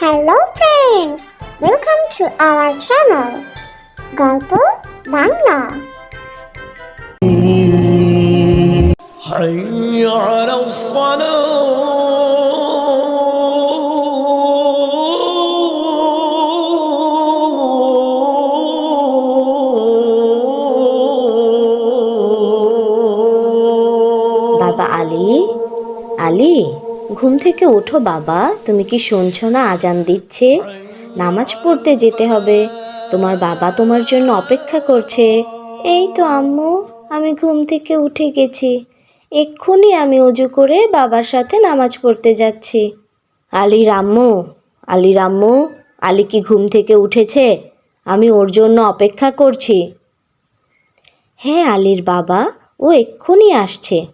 hello friends welcome to our channel গল্প বাংলা حي على الصلاة বাবা আলী আলী ঘুম থেকে ওঠো, বাবা। তুমি কি শুনছো না আজান দিচ্ছে? নামাজ পড়তে যেতে হবে। তোমার বাবা তোমার জন্য অপেক্ষা করছে। এই তো, আম্মু, আমি ঘুম থেকে উঠে গেছি। এক্ষুনি আমি অজু করে বাবার সাথে নামাজ পড়তে যাচ্ছি। আলী রাম্মু আলী রাম্মু আলী কি ঘুম থেকে উঠেছে? আমি ওর জন্য অপেক্ষা করছি। হ্যাঁ আলীর বাবা, ও এক্ষুনি আসছে।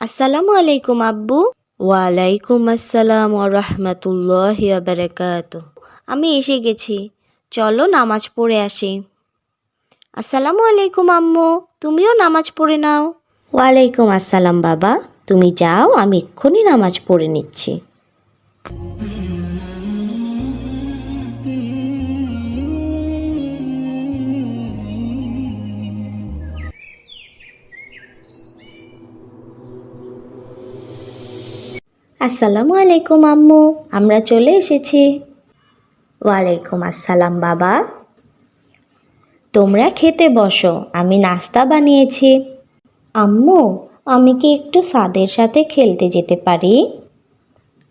আসসালামু আলাইকুম, আব্বু। ওয়ালাইকুম আসসালাম রহমতুল্লাহ বারাকাত আমি এসে গেছি। চলো নামাজ পড়ে আসি। আসসালামু আলাইকুম, আম্মু। তুমিও নামাজ পড়ে নাও। ওয়ালাইকুম আসসালাম, বাবা। তুমি যাও, আমি এক্ষুনি নামাজ পড়ে নিচ্ছি। আসসালামু আলাইকুম, আম্মু। আমরা চলে এসেছি। ওয়ালাইকুম আসসালাম, বাবা। তোমরা খেতে বসো, আমি নাস্তা বানিয়েছি। আম্মু, আমি কি একটু সাদের সাথে খেলতে যেতে পারি?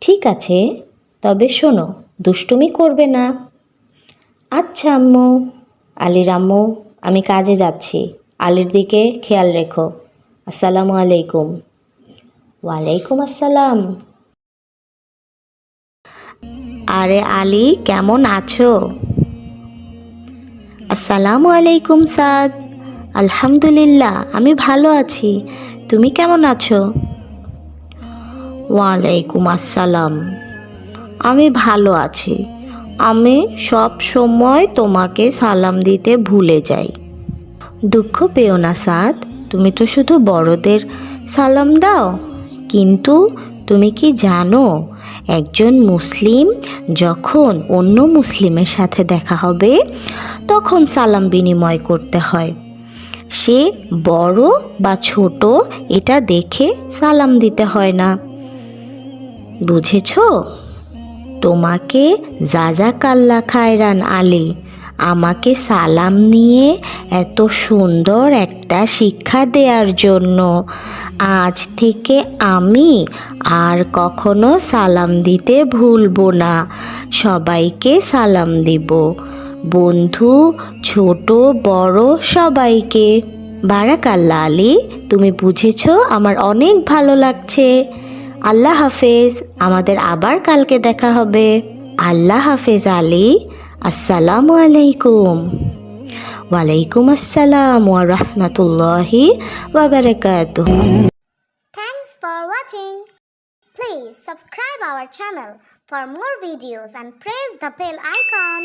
ঠিক আছে, তবে শোনো, দুষ্টুমি করবে না। আচ্ছা আম্মু। আলির আম্মু, আমি কাজে যাচ্ছি। আলির দিকে খেয়াল রেখো। আসসালামু আলাইকুম। ওয়ালাইকুম আসসালাম। আরে আলী, কেমন আছো? আসসালামু আলাইকুম সাদ। আলহামদুলিল্লাহ, আমি ভালো আছি। তুমি কেমন আছো? ওয়ালাইকুম আসসালাম। আমি ভালো আছি। আমি সব সময় তোমাকে সালাম দিতে ভুলে যাই। দুঃখ পেও না সাদ, তুমি তো শুধু বড়দের সালাম দাও। কিন্তু তুমি কি জানো, একজন মুসলিম যখন অন্য মুসলিমের সাথে দেখা হবে, তখন সালাম বিনিময় করতে হয়। সে বড় বা ছোট, এটা দেখে সালাম দিতে হয় না। বুঝেছ? তোমাকে জাজাকাল্লা খায়রান আলী আমাকে সালাম নিয়ে এত সুন্দর একটা শিক্ষা দেওয়ার জন্য। আজ থেকে আমি আর কখনো সালাম দিতে ভুলবো না। সবাইকে সালাম দিব। বন্ধু, ছোট, বড় সবাইকে। বারাকাল্লা আলী, তুমি বুঝেছ আমার অনেক ভালো লাগছে। আল্লাহ হাফেজ, আমাদের আবার কালকে দেখা হবে। আল্লাহ হাফেজ আলী। আসসালামু আলাইকুম ওয়ালাইকুম আসসালাম ওয়া রাহমাতুল্লাহি ওয়া বারাকাতুহু Thanks for watching. Please subscribe our channel for more videos and press the bell icon.